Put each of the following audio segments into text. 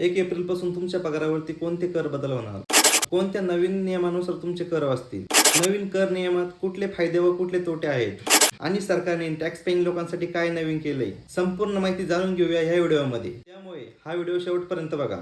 एक एप्रिलपासून तुमच्या पगारावरती कोणते कर बदल होणार? कोणत्या नवीन नियमानुसार तुमचे कर असतील नवीन कर नियमात कुठले फायदे व कुठले तोटे आहेत? आणि सरकारने टॅक्स पेईंग लोकांसाठी काय नवीन केलंय? संपूर्ण माहिती जाणून घेऊया ह्या व्हिडिओमध्ये. त्यामुळे हा व्हिडिओ शेवटपर्यंत बघा.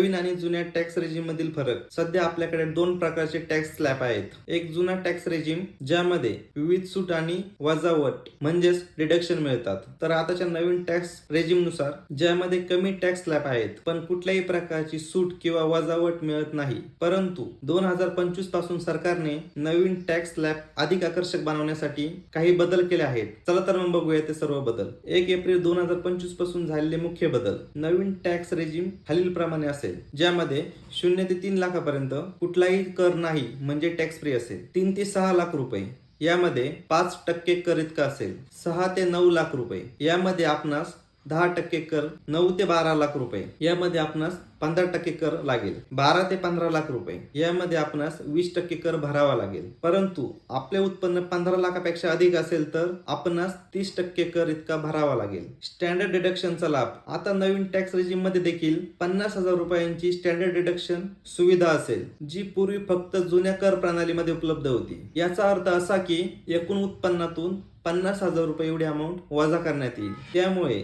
नवीन आणि जुन्या टॅक्स रेजिम मधील फरक. सध्या आपल्याकडे दोन प्रकारचे टॅक्स स्लॅब आहेत. एक जुना टॅक्स रेजिम ज्यामध्ये विविध सूट आणि वजावट म्हणजेच डिडक्शन मिळतात. तर आताच्या नवीन टॅक्स रेजिमनुसार ज्यामध्ये कमी टॅक्स स्लॅब आहेत पण कुठल्याही प्रकारची सूट किंवा वजावट मिळत नाही. परंतु दोन हजार पंचवीसपासून सरकारने नवीन टॅक्स स्लॅब अधिक आकर्षक बनवण्यासाठी काही बदल केले आहेत. चला तर मग बघूया ते सर्व बदल. एक एप्रिल दोन हजार पंचवीसपासून झालेले मुख्य बदल. नवीन टॅक्स रेजिम खालील प्रमाणे असेल. ज्यामध्ये शून्य ते तीन लाखापर्यंत कुठलाही कर नाही म्हणजे टॅक्स फ्री असेल. तीन ते सहा लाख रुपये. यामध्ये पाच टक्के कर इतका असेल. सहा ते नऊ लाख रुपये. यामध्ये आपणास दहा टक्के कर नऊ ते बारा लाख रुपये. यामध्ये आपणास पंधरा टक्के कर लागेल. बारा ते पंधरा लाख रुपये. यामध्ये आपणास वीस टक्के कर भरावा लागेल. परंतु आपले उत्पन्न पंधरा लाखापेक्षा अधिक असेल तर आपणास तीस टक्के कर इतका भरावा लागेल. स्टँडर्ड डिडक्शनचा लाभ. आता नवीन टॅक्स रेजिममध्ये देखील पन्नास हजार रुपयांची स्टँडर्ड डिडक्शन सुविधा असेल जी पूर्वी फक्त जुन्या कर प्रणालीमध्ये उपलब्ध होती. याचा अर्थ असा की एकूण उत्पन्नातून पन्नास हजार रुपये एवढी अमाऊंट वजा करण्यात येईल. त्यामुळे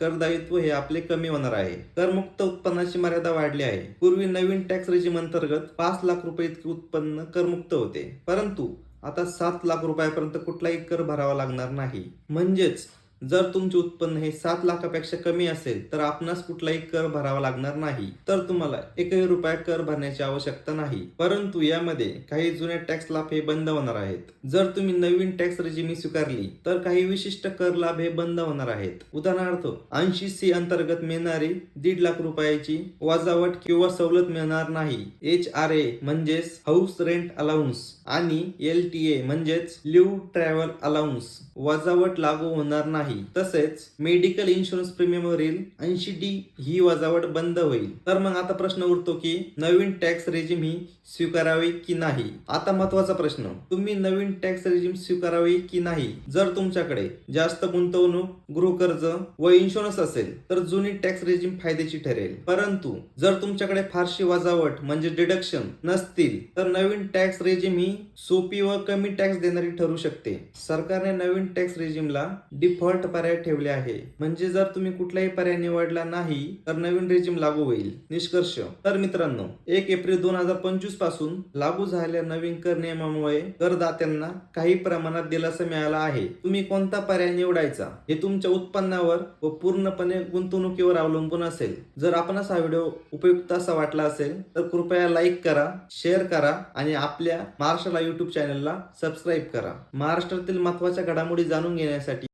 करदायित्व हे आपले कमी होणार आहे. करमुक्त उत्पन्नाची मर्यादा वाढली आहे. पूर्वी नवीन टॅक्स रेजिम अंतर्गत पाच लाख रुपये इतके उत्पन्न करमुक्त होते. परंतु आता सात लाख रुपयापर्यंत कुठलाही कर भरावा लागणार नाही. म्हणजेच जर तुमचे उत्पन्न हे सात लाखापेक्षा कमी असेल तर आपणास कुठलाही कर भरावा लागणार नाही. तर तुम्हाला एकही रुपया कर भरण्याची आवश्यकता नाही. परंतु यामध्ये काही जुने टॅक्स लाभ हे बंद होणार आहेत. जर तुम्ही नवीन टॅक्स रेजिमी स्वीकारली तर काही विशिष्ट कर लाभ हे बंद होणार आहेत. उदाहरणार्थ ऐंशी सी अंतर्गत मिळणारी दीड लाख रुपयाची वजावट किंवा सवलत मिळणार नाही. एच आर ए म्हणजेच हाऊस रेंट अलाउन्स आणि एल टी ए म्हणजेच लिव्ह ट्रॅव्हल अलाउन्स. वजावट लागू होणार नाही. तसेच मेडिकल इन्शुरन्स प्रीमियम वरील ऐंशी डी ही वजावट बंद होईल. तर मग आता प्रश्न उरतो की नवीन टॅक्स रेजिम ही स्वीकारावी की नाही? आता महत्त्वाचा प्रश्न. तुम्ही नवीन टॅक्स रेजिम स्वीकारावी की नाही? जर तुमच्याकडे जास्त गुंतवणूक गृहकर्ज व इन्शुरन्स असेल तर जुनी टॅक्स रेजिम फायद्याची ठरेल. परंतु जर तुमच्याकडे फारशी वजावट म्हणजे डिडक्शन नसतील तर नवीन टॅक्स रेजिम ही सोपी व कमी टॅक्स देणारी ठरू शकते. सरकारने नवीन टॅक्स रेजिमला डिफॉल्ट पर्याय ठेवले आहे. म्हणजे जर तुम्ही कुठलाही पर्याय निवडला नाही तर नवीन रेजिम लागू होईल. निष्कर्ष. तर मित्रांनो एक एप्रिल दोन हजार पंचवीसपासून लागू झालेल्या नवीन कर नियमामुळे करदात्यांना काही प्रमाणात दिलासा मिळाला आहे. तुम्ही कोणता पर्याय निवडायचा हे तुमच्या उत्पन्नावर व पूर्णपणे गुंतवणुकीवर अवलंबून असेल. जर आपणास हा व्हिडिओ उपयुक्त असा वाटला असेल तर कृपया लाईक करा शेअर करा आणि आपल्या महाराष्ट्राला युट्यूब चॅनलला सबस्क्राईब करा. महाराष्ट्रातील महत्त्वाच्या घडामोडी जाणून घेण्यासाठी